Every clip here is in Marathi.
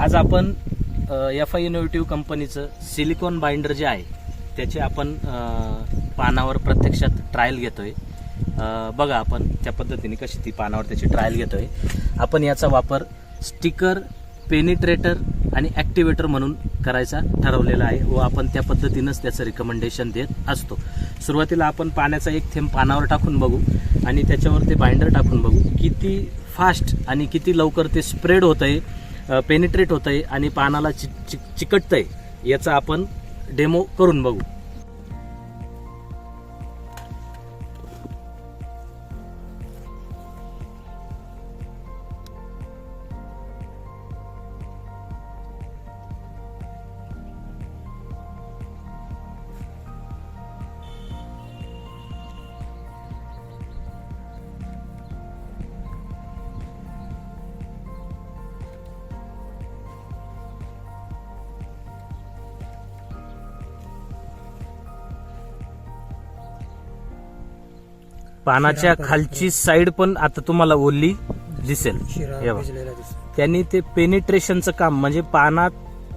आज आपण एफ आय इनोव्हेटिव्ह कंपनीचं सिलिकॉन बाइंडर जे आहे त्याचे आपण पानावर प्रत्यक्षात ट्रायल घेतोय. बघा आपण त्या पद्धतीने कशी ती पानावर त्याची ट्रायल घेतोय. आपण याचा वापर स्टिकर पेनिट्रेटर आणि ॲक्टिवेटर म्हणून करायचा ठरवलेला आहे व आपण त्या पद्धतीनंच त्याचं रिकमेंडेशन देत असतो. सुरुवातीला आपण पाण्याचा एक थेंब पानावर टाकून बघू आणि त्याच्यावर ते बाइंडर टाकून बघू. किती फास्ट आणि किती लवकर ते स्प्रेड होत आहे पेनिट्रेट होतं आहे आणि पानाला चि चिकटतं चिकटतंय याचा आपण डेमो करून बघू. पानाच्या खालची साईड पण आता तुम्हाला ओली दिसेल. हे बघा. त्यांनी ते पेनिट्रेशनचं काम म्हणजे पानात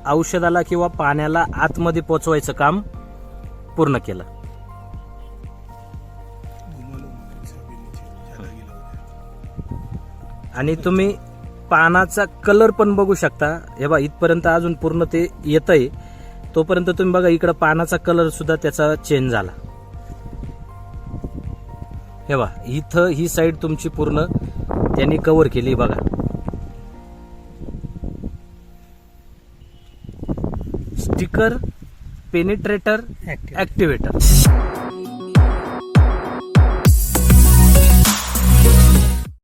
औषधाला किंवा पाण्याला आतमध्ये पोचवायचं काम पूर्ण केलं. आणि तुम्ही पानाचा कलर पण बघू शकता. हे बघा इथपर्यंत अजून पूर्ण ते येत आहे तोपर्यंत तुम्ही बघा इकडं पानाचा कलर सुद्धा त्याचा चेंज झाला. हे बघा इथं ही साईड तुमची पूर्ण त्यांनी कव्हर केली बघा. Sticker penetrator ऍक्टिवेटर